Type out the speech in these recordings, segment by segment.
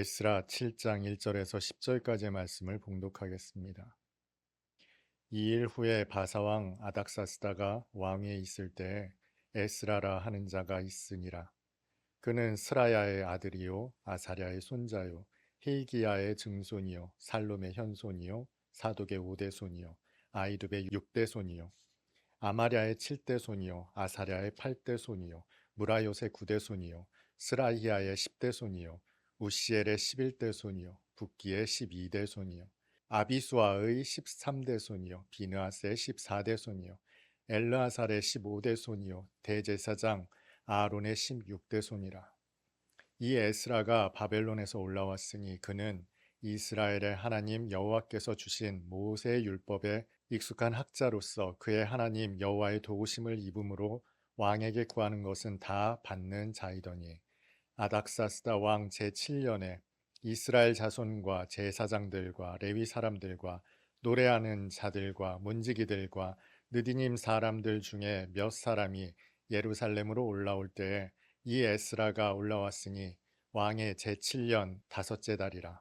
에스라 7장 1절에서 10절까지의 말씀을 봉독하겠습니다. 이 일 후에 바사왕 아닥사스다가 왕위에 있을 때 에스라라 하는 자가 있으니라. 그는 스라야의 아들이요 아사랴의 손자요 헤이기야의 증손이요 살롬의 현손이요 사독의 오대손이요 아이두의 육대손이요 아마랴의 칠대손이요 아사랴의 팔대손이요 무라요의 구대손이요 스라히야의 십대손이요 우시엘의 11대 손이요 북기의 12대 손이요 아비수아의 13대 손이요 비느아스의 14대 손이요 엘르아살의 15대 손이요 대제사장 아론의 16대 손이라. 이 에스라가 바벨론에서 올라왔으니 그는 이스라엘의 하나님 여호와께서 주신 모세의 율법에 익숙한 학자로서 그의 하나님 여호와의 도우심을 입음으로 왕에게 구하는 것은 다 받는 자이더니 아닥사스다 왕 제7년에 이스라엘 자손과 제사장들과 레위 사람들과 노래하는 자들과 문지기들과 느디님 사람들 중에 몇 사람이 예루살렘으로 올라올 때에 이 에스라가 올라왔으니 왕의 제7년 다섯째 달이라.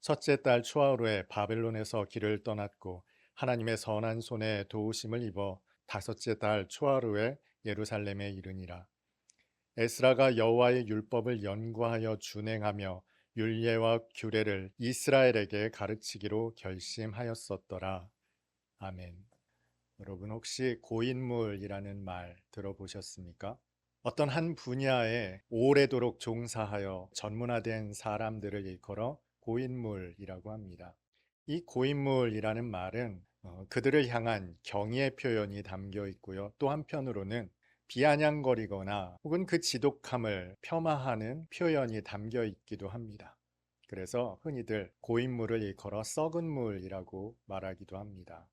첫째 달 초하루에 바벨론에서 길을 떠났고 하나님의 선한 손에 도우심을 입어 다섯째 달 초하루에 예루살렘에 이르니라. 에스라가 여호와의 율법을 연구하여 준행하며 율례와 규례를 이스라엘에게 가르치기로 결심하였었더라. 아멘. 여러분 혹시 고인물이라는 말 들어보셨습니까? 어떤 한 분야에 오래도록 종사하여 전문화된 사람들을 일컬어 고인물이라고 합니다. 이 고인물이라는 말은 어, 그들을 향한 경의의 표현이 담겨 있고요. 또 한편으로는 비아냥거리거나 혹은 그 지독함을 폄하하는 표현이 담겨 있기도 합니다. 그래서 흔히들 고인물을 일컬어 썩은 물이라고 말하기도 합니다.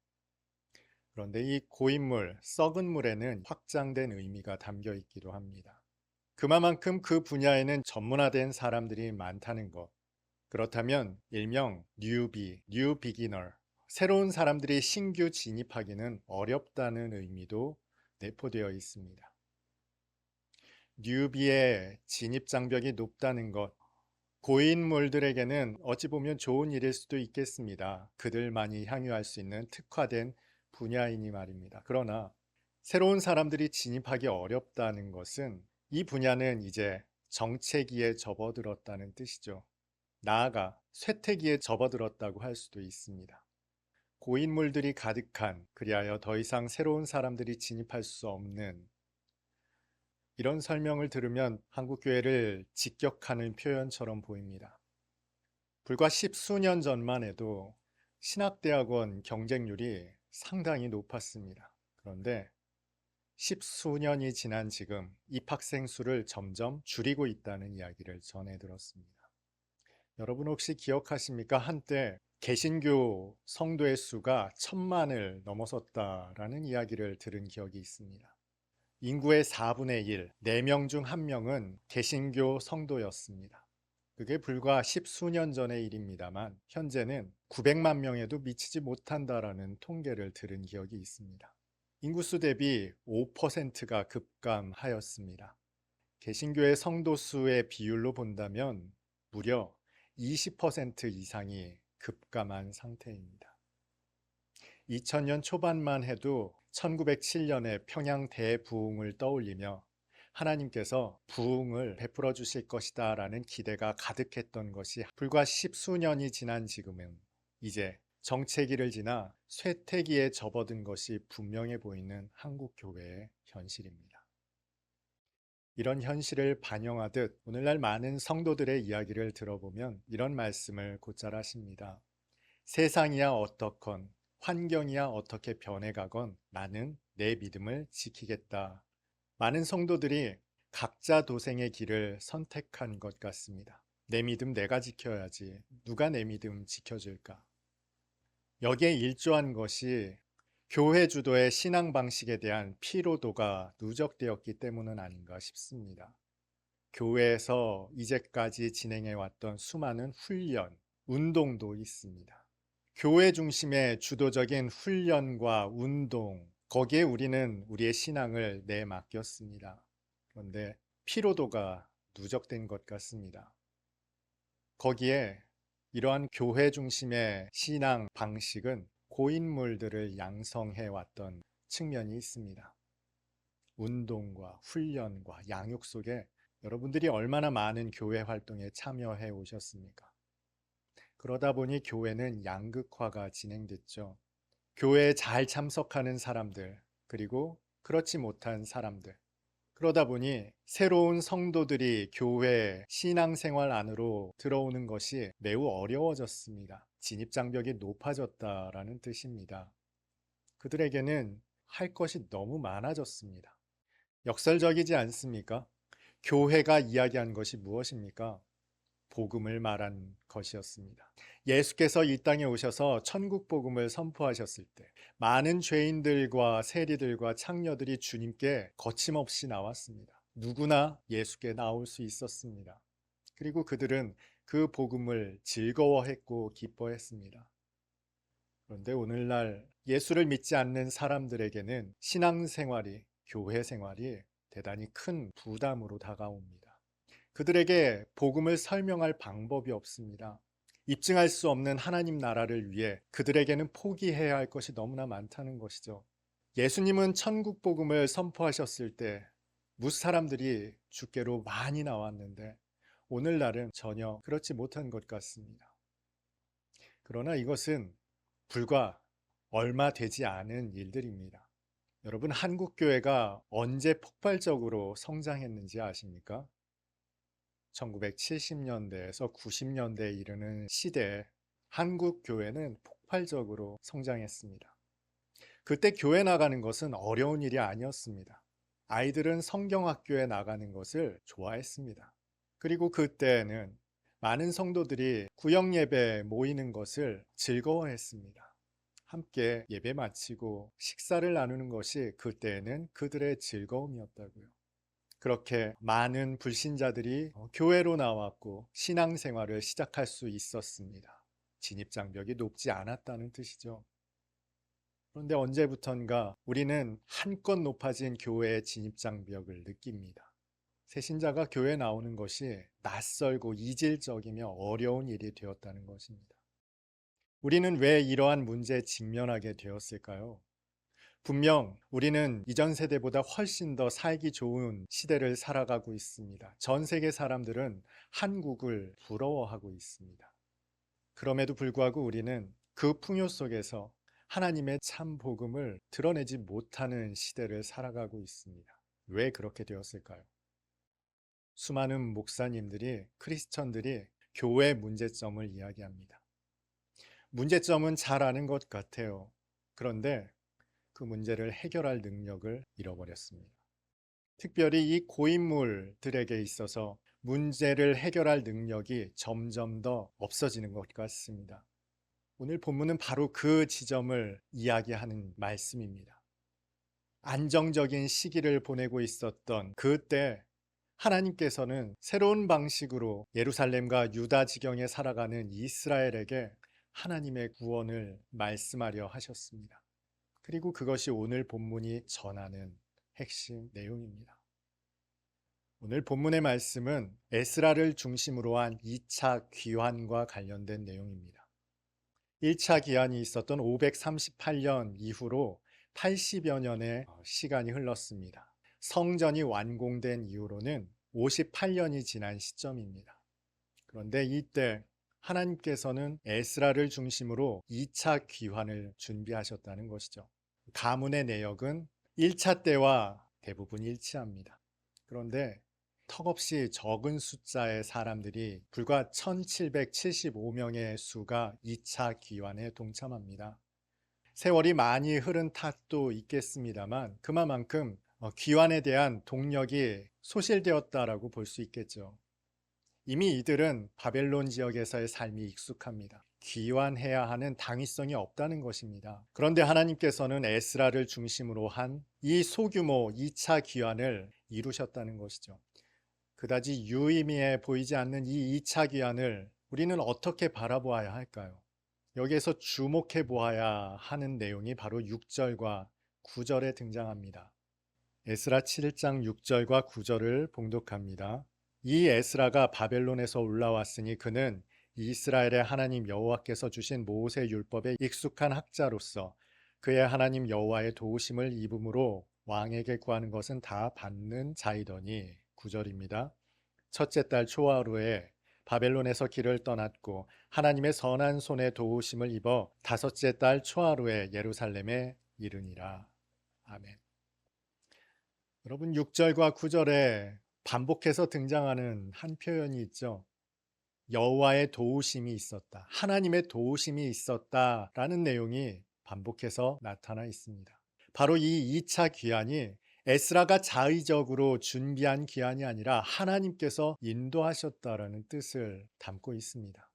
그런데 이 고인물, 썩은 물에는 확장된 의미가 담겨 있기도 합니다. 그만큼 그 분야에는 전문화된 사람들이 많다는 것. 그렇다면 일명 뉴비, 뉴 비기너, 새로운 사람들이 신규 진입하기는 어렵다는 의미도 내포되어 있습니다. 뉴비의 진입 장벽이 높다는 것, 고인물들에게는 어찌 보면 좋은 일일 수도 있겠습니다. 그들만이 향유할 수 있는 특화된 분야이니 말입니다. 그러나 새로운 사람들이 진입하기 어렵다는 것은 이 분야는 이제 정체기에 접어들었다는 뜻이죠. 나아가 쇠퇴기에 접어들었다고 할 수도 있습니다. 고인물들이 가득한 그리하여 더 이상 새로운 사람들이 진입할 수 없는 이런 설명을 들으면 한국 교회를 직격하는 표현처럼 보입니다. 불과 십수년 전만 해도 신학대학원 경쟁률이 상당히 높았습니다. 그런데 십수년이 지난 지금 입학생 수를 점점 줄이고 있다는 이야기를 전해 들었습니다. 여러분 혹시 기억하십니까? 한때 개신교 성도의 수가 천만을 넘어섰다라는 이야기를 들은 기억이 있습니다. 인구의 4분의 1, 4명 중 1명은 개신교 성도였습니다. 그게 불과 십수년 전의 일입니다만 현재는 900만 명에도 미치지 못한다라는 통계를 들은 기억이 있습니다. 인구수 대비 5%가 급감하였습니다. 개신교의 성도 수의 비율로 본다면 무려 20% 이상이 급감한 상태입니다. 2000년 초반만 해도 1907년에 평양 대부흥을 떠올리며 하나님께서 부흥을 베풀어 주실 것이다 라는 기대가 가득했던 것이 불과 십수년이 지난 지금은 이제 정체기를 지나 쇠퇴기에 접어든 것이 분명해 보이는 한국 교회의 현실입니다. 이런 현실을 반영하듯 오늘날 많은 성도들의 이야기를 들어보면 이런 말씀을 곧잘 하십니다. 세상이야 어떻건 환경이야 어떻게 변해가건 나는 내 믿음을 지키겠다. 많은 성도들이 각자 도생의 길을 선택한 것 같습니다. 내 믿음 내가 지켜야지. 누가 내 믿음 지켜줄까? 여기에 일조한 것이 교회 주도의 신앙 방식에 대한 피로도가 누적되었기 때문은 아닌가 싶습니다. 교회에서 이제까지 진행해 왔던 수많은 훈련, 운동도 있습니다. 교회 중심의 주도적인 훈련과 운동, 거기에 우리는 우리의 신앙을 내맡겼습니다. 그런데 피로도가 누적된 것 같습니다. 거기에 이러한 교회 중심의 신앙 방식은 고인물들을 양성해 왔던 측면이 있습니다. 운동과 훈련과 양육 속에 여러분들이 얼마나 많은 교회 활동에 참여해 오셨습니까? 그러다 보니 교회는 양극화가 진행됐죠. 교회에 잘 참석하는 사람들, 그리고 그렇지 못한 사람들. 그러다 보니 새로운 성도들이 교회 신앙생활 안으로 들어오는 것이 매우 어려워졌습니다. 진입 장벽이 높아졌다라는 뜻입니다. 그들에게는 할 것이 너무 많아졌습니다. 역설적이지 않습니까? 교회가 이야기한 것이 무엇입니까? 복음을 말한 것이었습니다. 예수께서 이 땅에 오셔서 천국 복음을 선포하셨을 때 많은 죄인들과 세리들과 창녀들이 주님께 거침없이 나왔습니다. 누구나 예수께 나올 수 있었습니다. 그리고 그들은 그 복음을 즐거워했고 기뻐했습니다. 그런데 오늘날 예수를 믿지 않는 사람들에게는 신앙생활이, 교회 생활이 대단히 큰 부담으로 다가옵니다. 그들에게 복음을 설명할 방법이 없습니다. 입증할 수 없는 하나님 나라를 위해 그들에게는 포기해야 할 것이 너무나 많다는 것이죠. 예수님은 천국 복음을 선포하셨을 때 무사람들이 주께로 많이 나왔는데 오늘날은 전혀 그렇지 못한 것 같습니다. 그러나 이것은 불과 얼마 되지 않은 일들입니다. 여러분 한국 교회가 언제 폭발적으로 성장했는지 아십니까? 1970년대에서 90년대에 이르는 시대에 한국 교회는 폭발적으로 성장했습니다. 그때 교회 나가는 것은 어려운 일이 아니었습니다. 아이들은 성경학교에 나가는 것을 좋아했습니다. 그리고 그때에는 많은 성도들이 구역 예배 모이는 것을 즐거워했습니다. 함께 예배 마치고 식사를 나누는 것이 그때에는 그들의 즐거움이었다고요. 그렇게 많은 불신자들이 교회로 나왔고 신앙생활을 시작할 수 있었습니다. 진입장벽이 높지 않았다는 뜻이죠. 그런데 언제부턴가 우리는 한껏 높아진 교회의 진입장벽을 느낍니다. 새신자가 교회 나오는 것이 낯설고 이질적이며 어려운 일이 되었다는 것입니다. 우리는 왜 이러한 문제에 직면하게 되었을까요? 분명 우리는 이전 세대보다 훨씬 더 살기 좋은 시대를 살아가고 있습니다. 전 세계 사람들은 한국을 부러워하고 있습니다. 그럼에도 불구하고 우리는 그 풍요 속에서 하나님의 참 복음을 드러내지 못하는 시대를 살아가고 있습니다. 왜 그렇게 되었을까요? 수많은 목사님들이 크리스천들이 교회 문제점을 이야기합니다. 문제점은 잘 아는 것 같아요. 그런데 그 문제를 해결할 능력을 잃어버렸습니다. 특별히 이 고인물들에게 있어서 문제를 해결할 능력이 점점 더 없어지는 것 같습니다. 오늘 본문은 바로 그 지점을 이야기하는 말씀입니다. 안정적인 시기를 보내고 있었던 그때 하나님께서는 새로운 방식으로 예루살렘과 유다 지경에 살아가는 이스라엘에게 하나님의 구원을 말씀하려 하셨습니다. 그리고 그것이 오늘 본문이 전하는 핵심 내용입니다. 오늘 본문의 말씀은 에스라를 중심으로 한 2차 귀환과 관련된 내용입니다. 1차 귀환이 있었던 538년 이후로 80여 년의 시간이 흘렀습니다. 성전이 완공된 이후로는 58년이 지난 시점입니다. 그런데 이때 하나님께서는 에스라를 중심으로 2차 귀환을 준비하셨다는 것이죠. 가문의 내역은 1차 때와 대부분 일치합니다. 그런데 턱없이 적은 숫자의 사람들이 불과 1775명의 수가 2차 귀환에 동참합니다. 세월이 많이 흐른 탓도 있겠습니다만 그만큼 어, 귀환에 대한 동력이 소실되었다라고 볼 수 있겠죠. 이미 이들은 바벨론 지역에서의 삶이 익숙합니다. 귀환해야 하는 당위성이 없다는 것입니다. 그런데 하나님께서는 에스라를 중심으로 한 이 소규모 2차 귀환을 이루셨다는 것이죠. 그다지 유의미해 보이지 않는 이 2차 귀환을 우리는 어떻게 바라보아야 할까요? 여기에서 주목해 보아야 하는 내용이 바로 6절과 9절에 등장합니다. 에스라 7장 6절과 9절을 봉독합니다. 이 에스라가 바벨론에서 올라왔으니 그는 이스라엘의 하나님 여호와께서 주신 모세 율법에 익숙한 학자로서 그의 하나님 여호와의 도우심을 입음으로 왕에게 구하는 것은 다 받는 자이더니 구절입니다. 첫째 달 초하루에 바벨론에서 길을 떠났고 하나님의 선한 손에 도우심을 입어 다섯째 달 초하루에 예루살렘에 이르니라. 아멘. 여러분 6절과 9절에 반복해서 등장하는 한 표현이 있죠. 여호와의 도우심이 있었다. 하나님의 도우심이 있었다라는 내용이 반복해서 나타나 있습니다. 바로 이 2차 귀환이 에스라가 자의적으로 준비한 귀환이 아니라 하나님께서 인도하셨다라는 뜻을 담고 있습니다.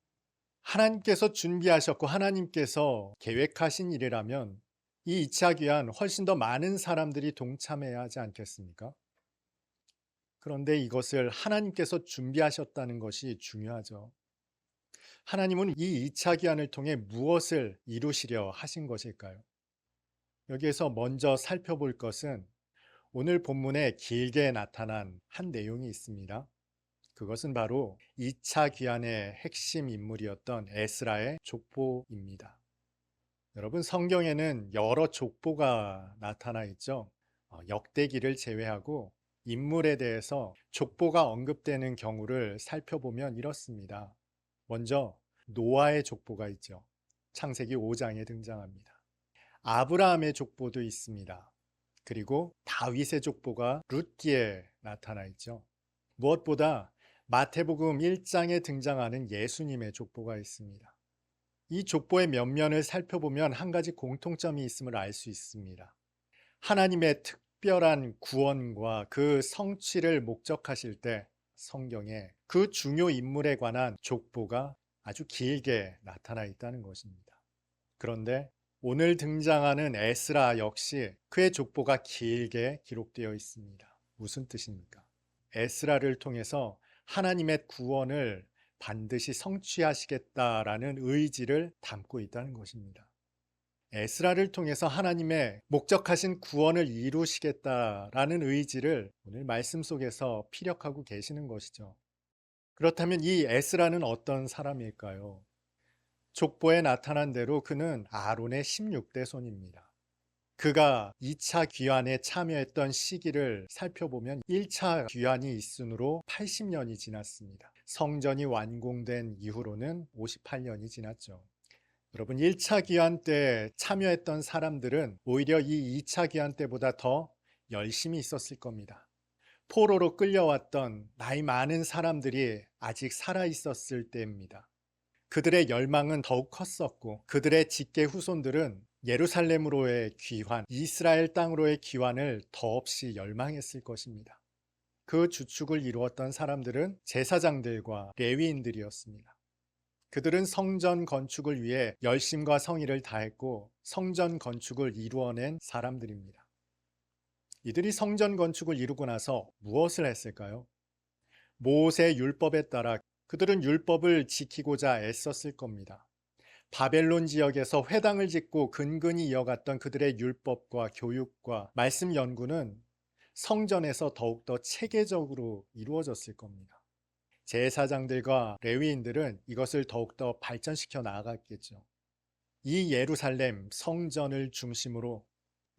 하나님께서 준비하셨고 하나님께서 계획하신 일이라면 이 2차 귀환 훨씬 더 많은 사람들이 동참해야 하지 않겠습니까? 그런데 이것을 하나님께서 준비하셨다는 것이 중요하죠. 하나님은 이 2차 귀환을 통해 무엇을 이루시려 하신 것일까요? 여기에서 먼저 살펴볼 것은 오늘 본문에 길게 나타난 한 내용이 있습니다. 그것은 바로 2차 귀환의 핵심 인물이었던 에스라의 족보입니다. 여러분 성경에는 여러 족보가 나타나 있죠. 어, 역대기를 제외하고 인물에 대해서 족보가 언급되는 경우를 살펴보면 이렇습니다. 먼저 노아의 족보가 있죠. 창세기 5장에 등장합니다. 아브라함의 족보도 있습니다. 그리고 다윗의 족보가 룻기에 나타나 있죠. 무엇보다 마태복음 1장에 등장하는 예수님의 족보가 있습니다. 이 족보의 면면을 살펴보면 한 가지 공통점이 있음을 알 수 있습니다. 하나님의 특별한 구원과 그 성취를 목적하실 때 성경에 그 중요 인물에 관한 족보가 아주 길게 나타나 있다는 것입니다. 그런데 오늘 등장하는 에스라 역시 그의 족보가 길게 기록되어 있습니다. 무슨 뜻입니까? 에스라를 통해서 하나님의 구원을 반드시 성취하시겠다라는 의지를 담고 있다는 것입니다. 에스라를 통해서 하나님의 목적하신 구원을 이루시겠다라는 의지를 오늘 말씀 속에서 피력하고 계시는 것이죠. 그렇다면 이 에스라는 어떤 사람일까요? 족보에 나타난 대로 그는 아론의 16대 손입니다. 그가 2차 귀환에 참여했던 시기를 살펴보면 1차 귀환이 있으므로 80년이 지났습니다. 성전이 완공된 이후로는 58년이 지났죠. 여러분 1차 귀환 때 참여했던 사람들은 오히려 이 2차 귀환 때보다 더 열심히 있었을 겁니다. 포로로 끌려왔던 나이 많은 사람들이 아직 살아 있었을 때입니다. 그들의 열망은 더욱 컸었고 그들의 직계 후손들은 예루살렘으로의 귀환, 이스라엘 땅으로의 귀환을 더없이 열망했을 것입니다. 그 주축을 이루었던 사람들은 제사장들과 레위인들이었습니다. 그들은 성전 건축을 위해 열심과 성의를 다했고 성전 건축을 이루어낸 사람들입니다. 이들이 성전 건축을 이루고 나서 무엇을 했을까요? 모세 율법에 따라 그들은 율법을 지키고자 애썼을 겁니다. 바벨론 지역에서 회당을 짓고 근근히 이어갔던 그들의 율법과 교육과 말씀 연구는 성전에서 더욱더 체계적으로 이루어졌을 겁니다. 제사장들과 레위인들은 이것을 더욱더 발전시켜 나아갔겠죠. 이 예루살렘 성전을 중심으로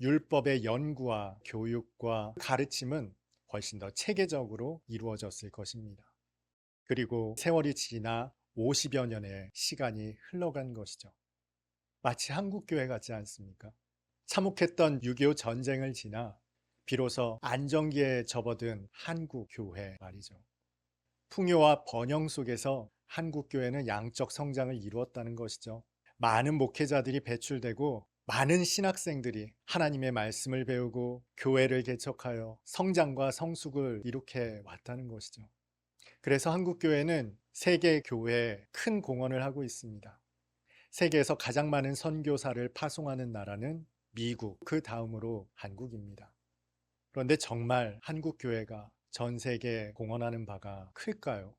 율법의 연구와 교육과 가르침은 훨씬 더 체계적으로 이루어졌을 것입니다. 그리고 세월이 지나 50여 년의 시간이 흘러간 것이죠. 마치 한국교회 같지 않습니까? 참혹했던 6.25 전쟁을 지나 비로소 안정기에 접어든 한국 교회 말이죠. 풍요와 번영 속에서 한국 교회는 양적 성장을 이루었다는 것이죠. 많은 목회자들이 배출되고 많은 신학생들이 하나님의 말씀을 배우고 교회를 개척하여 성장과 성숙을 이룩해 왔다는 것이죠. 그래서 한국 교회는 세계 교회에 큰 공헌을 하고 있습니다. 세계에서 가장 많은 선교사를 파송하는 나라는 미국, 그 다음으로 한국입니다. 그런데 정말 한국 교회가 전 세계에 공헌하는 바가 클까요?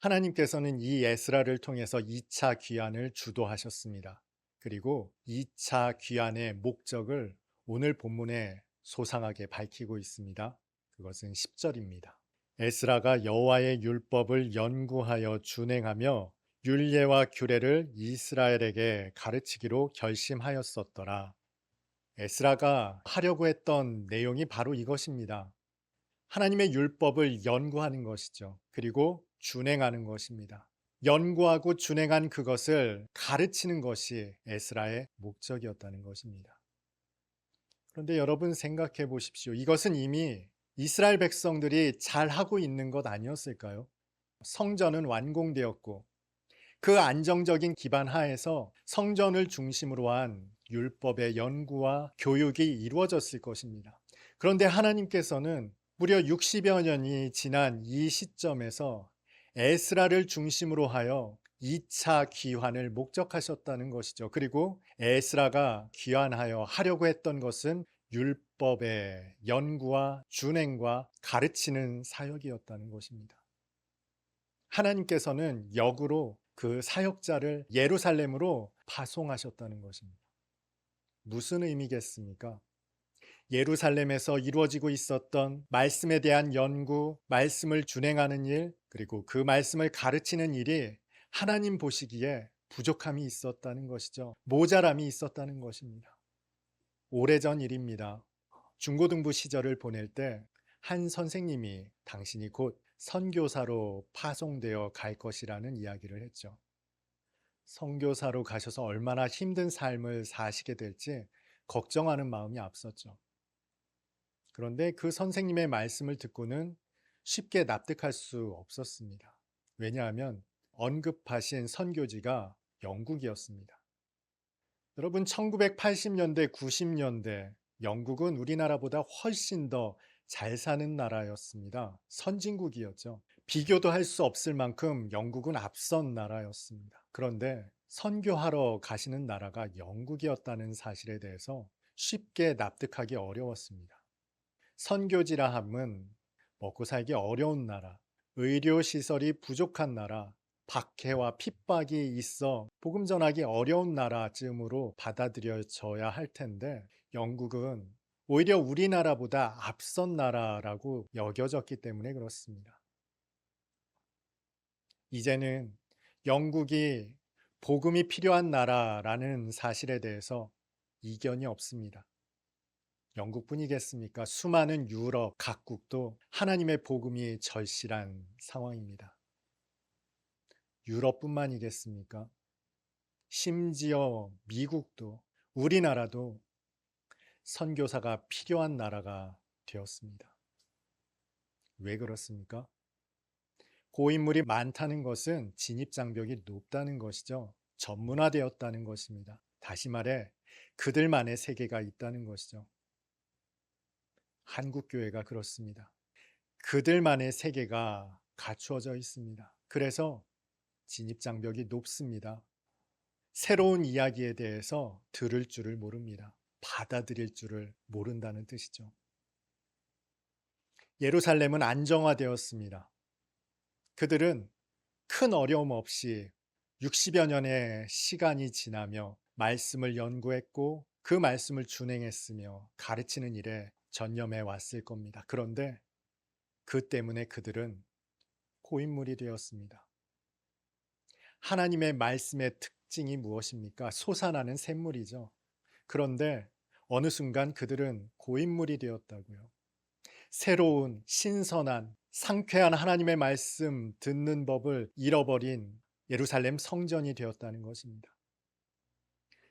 하나님께서는 이 에스라를 통해서 2차 귀환을 주도하셨습니다. 그리고 2차 귀환의 목적을 오늘 본문에 소상하게 밝히고 있습니다. 그것은 10절입니다. 에스라가 여호와의 율법을 연구하여 준행하며 율례와 규례를 이스라엘에게 가르치기로 결심하였었더라. 에스라가 하려고 했던 내용이 바로 이것입니다. 하나님의 율법을 연구하는 것이죠. 그리고 준행하는 것입니다. 연구하고 준행한 그것을 가르치는 것이 에스라의 목적이었다는 것입니다. 그런데 여러분 생각해 보십시오. 이것은 이미 이스라엘 백성들이 잘 하고 있는 것 아니었을까요? 성전은 완공되었고 그 안정적인 기반 하에서 성전을 중심으로 한 율법의 연구와 교육이 이루어졌을 것입니다. 그런데 하나님께서는 무려 60여 년이 지난 이 시점에서 에스라를 중심으로 하여 2차 귀환을 목적하셨다는 것이죠. 그리고 에스라가 귀환하여 하려고 했던 것은 율법의 연구와 준행과 가르치는 사역이었다는 것입니다. 하나님께서는 역으로 그 사역자를 예루살렘으로 파송하셨다는 것입니다. 무슨 의미겠습니까? 예루살렘에서 이루어지고 있었던 말씀에 대한 연구, 말씀을 준행하는 일, 그리고 그 말씀을 가르치는 일이 하나님 보시기에 부족함이 있었다는 것이죠. 모자람이 있었다는 것입니다. 오래전 일입니다. 중고등부 시절을 보낼 때 한 선생님이 당신이 곧 선교사로 파송되어 갈 것이라는 이야기를 했죠. 선교사로 가셔서 얼마나 힘든 삶을 사시게 될지 걱정하는 마음이 앞섰죠. 그런데 그 선생님의 말씀을 듣고는 쉽게 납득할 수 없었습니다. 왜냐하면 언급하신 선교지가 영국이었습니다. 여러분 1980년대, 90년대 영국은 우리나라보다 훨씬 더 잘 사는 나라였습니다. 선진국이었죠. 비교도 할 수 없을 만큼 영국은 앞선 나라였습니다. 그런데 선교하러 가시는 나라가 영국이었다는 사실에 대해서 쉽게 납득하기 어려웠습니다. 선교지라 함은 먹고 살기 어려운 나라, 의료시설이 부족한 나라, 박해와 핍박이 있어 복음 전하기 어려운 나라쯤으로 받아들여져야 할 텐데 영국은 오히려 우리나라보다 앞선 나라라고 여겨졌기 때문에 그렇습니다. 이제는 영국이 복음이 필요한 나라라는 사실에 대해서 이견이 없습니다. 영국뿐이겠습니까? 수많은 유럽 각국도 하나님의 복음이 절실한 상황입니다. 유럽뿐만이겠습니까? 심지어 미국도 우리나라도 선교사가 필요한 나라가 되었습니다. 왜 그렇습니까? 고인물이 많다는 것은 진입장벽이 높다는 것이죠. 전문화되었다는 것입니다. 다시 말해 그들만의 세계가 있다는 것이죠. 한국교회가 그렇습니다. 그들만의 세계가 갖추어져 있습니다. 그래서 진입장벽이 높습니다. 새로운 이야기에 대해서 들을 줄을 모릅니다. 받아들일 줄을 모른다는 뜻이죠. 예루살렘은 안정화되었습니다. 그들은 큰 어려움 없이 60여 년의 시간이 지나며 말씀을 연구했고 그 말씀을 준행했으며 가르치는 일에 전념해 왔을 겁니다. 그런데 그 때문에 그들은 고인물이 되었습니다. 하나님의 말씀의 특징이 무엇입니까? 솟아나는 샘물이죠. 그런데 어느 순간 그들은 고인물이 되었다고요. 새로운 신선한 상쾌한 하나님의 말씀 듣는 법을 잃어버린 예루살렘 성전이 되었다는 것입니다.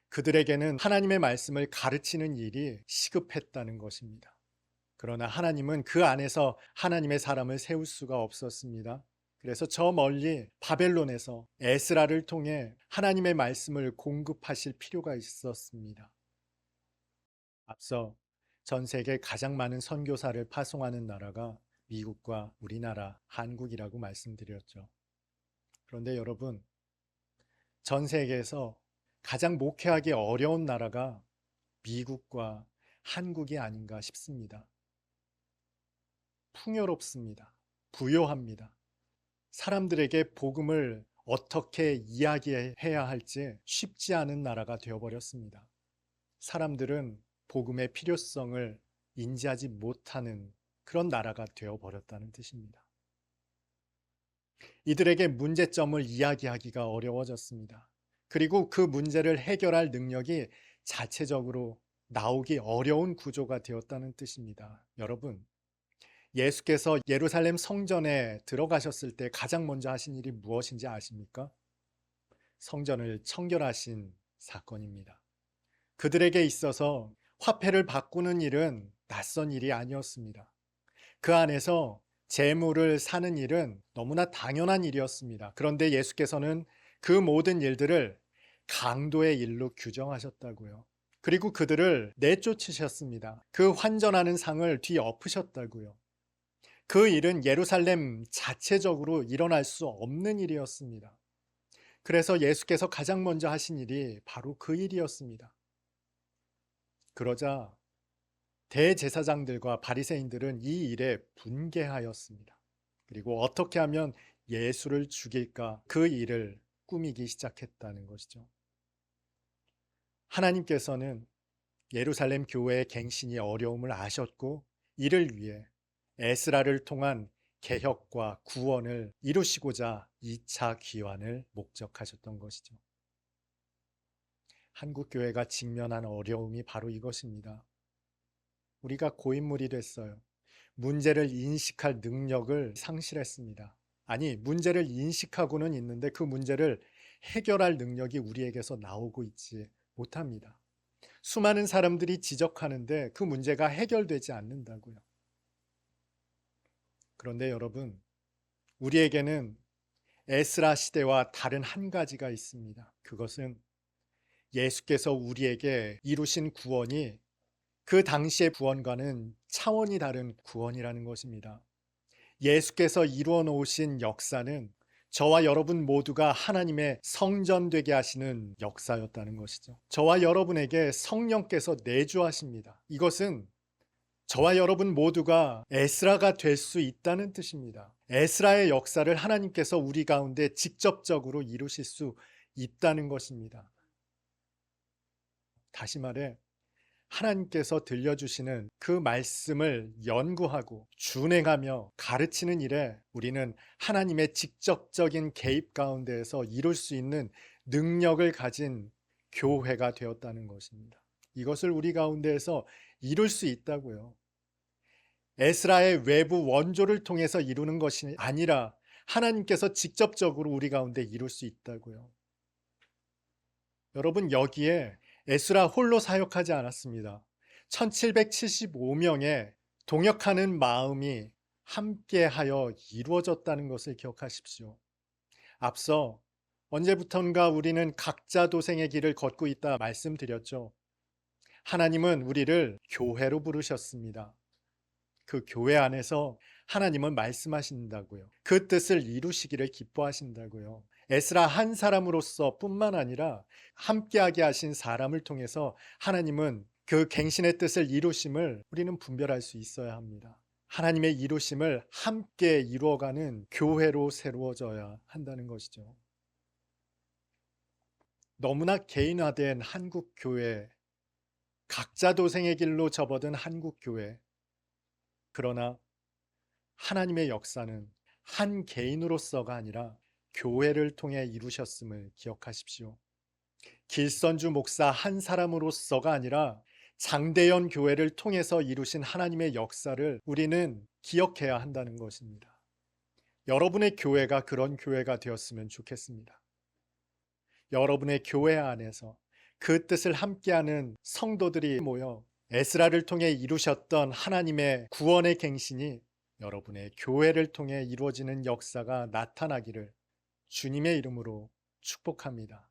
그들에게는 하나님의 말씀을 가르치는 일이 시급했다는 것입니다. 그러나 하나님은 그 안에서 하나님의 사람을 세울 수가 없었습니다. 그래서 저 멀리 바벨론에서 에스라를 통해 하나님의 말씀을 공급하실 필요가 있었습니다. 앞서 전 세계 가장 많은 선교사를 파송하는 나라가 미국과 우리나라, 한국이라고 말씀드렸죠. 그런데 여러분, 전 세계에서 가장 목회하기 어려운 나라가 미국과 한국이 아닌가 싶습니다. 풍요롭습니다. 부요합니다. 사람들에게 복음을 어떻게 이야기해야 할지 쉽지 않은 나라가 되어버렸습니다. 사람들은 복음의 필요성을 인지하지 못하는 그런 나라가 되어버렸다는 뜻입니다. 이들에게 문제점을 이야기하기가 어려워졌습니다. 그리고 그 문제를 해결할 능력이 자체적으로 나오기 어려운 구조가 되었다는 뜻입니다. 여러분, 예수께서 예루살렘 성전에 들어가셨을 때 가장 먼저 하신 일이 무엇인지 아십니까? 성전을 청결하신 사건입니다. 그들에게 있어서 화폐를 바꾸는 일은 낯선 일이 아니었습니다. 그 안에서 재물을 사는 일은 너무나 당연한 일이었습니다. 그런데 예수께서는 그 모든 일들을 강도의 일로 규정하셨다고요. 그리고 그들을 내쫓으셨습니다. 그 환전하는 상을 뒤엎으셨다고요. 그 일은 예루살렘 자체적으로 일어날 수 없는 일이었습니다. 그래서 예수께서 가장 먼저 하신 일이 바로 그 일이었습니다. 그러자 대제사장들과 바리새인들은 이 일에 분개하였습니다. 그리고 어떻게 하면 예수를 죽일까 그 일을 꾸미기 시작했다는 것이죠. 하나님께서는 예루살렘 교회의 갱신이 어려움을 아셨고 이를 위해 에스라를 통한 개혁과 구원을 이루시고자 2차 귀환을 목적하셨던 것이죠. 한국 교회가 직면한 어려움이 바로 이것입니다. 우리가 고인물이 됐어요. 문제를 인식할 능력을 상실했습니다. 아니, 문제를 인식하고는 있는데 그 문제를 해결할 능력이 우리에게서 나오고 있지 못합니다. 수많은 사람들이 지적하는데 그 문제가 해결되지 않는다고요. 그런데 여러분, 우리에게는 에스라 시대와 다른 한 가지가 있습니다. 그것은 예수께서 우리에게 이루신 구원이 그 당시의 구원과는 차원이 다른 구원이라는 것입니다. 예수께서 이루어 놓으신 역사는 저와 여러분 모두가 하나님의 성전되게 하시는 역사였다는 것이죠. 저와 여러분에게 성령께서 내주하십니다. 이것은 저와 여러분 모두가 에스라가 될 수 있다는 뜻입니다. 에스라의 역사를 하나님께서 우리 가운데 직접적으로 이루실 수 있다는 것입니다. 다시 말해, 하나님께서 들려주시는 그 말씀을 연구하고 준행하며 가르치는 일에 우리는 하나님의 직접적인 개입 가운데에서 이룰 수 있는 능력을 가진 교회가 되었다는 것입니다. 이것을 우리 가운데에서 이룰 수 있다고요. 에스라의 외부 원조를 통해서 이루는 것이 아니라 하나님께서 직접적으로 우리 가운데 이룰 수 있다고요. 여러분 여기에 에스라 홀로 사역하지 않았습니다. 1775명의 동역하는 마음이 함께하여 이루어졌다는 것을 기억하십시오. 앞서 언제부턴가 우리는 각자 도생의 길을 걷고 있다 말씀드렸죠. 하나님은 우리를 교회로 부르셨습니다. 그 교회 안에서 하나님은 말씀하신다고요. 그 뜻을 이루시기를 기뻐하신다고요. 에스라 한 사람으로서 뿐만 아니라 함께하게 하신 사람을 통해서 하나님은 그 갱신의 뜻을 이루심을 우리는 분별할 수 있어야 합니다. 하나님의 이루심을 함께 이루어가는 교회로 새로워져야 한다는 것이죠. 너무나 개인화된 한국 교회, 각자 도생의 길로 접어든 한국 교회. 그러나 하나님의 역사는 한 개인으로서가 아니라 교회를 통해 이루셨음을 기억하십시오. 길선주 목사 한 사람으로서가 아니라 장대연 교회를 통해서 이루신 하나님의 역사를 우리는 기억해야 한다는 것입니다. 여러분의 교회가 그런 교회가 되었으면 좋겠습니다. 여러분의 교회 안에서 그 뜻을 함께하는 성도들이 모여 에스라를 통해 이루셨던 하나님의 구원의 갱신이 여러분의 교회를 통해 이루어지는 역사가 나타나기를 주님의 이름으로 축복합니다.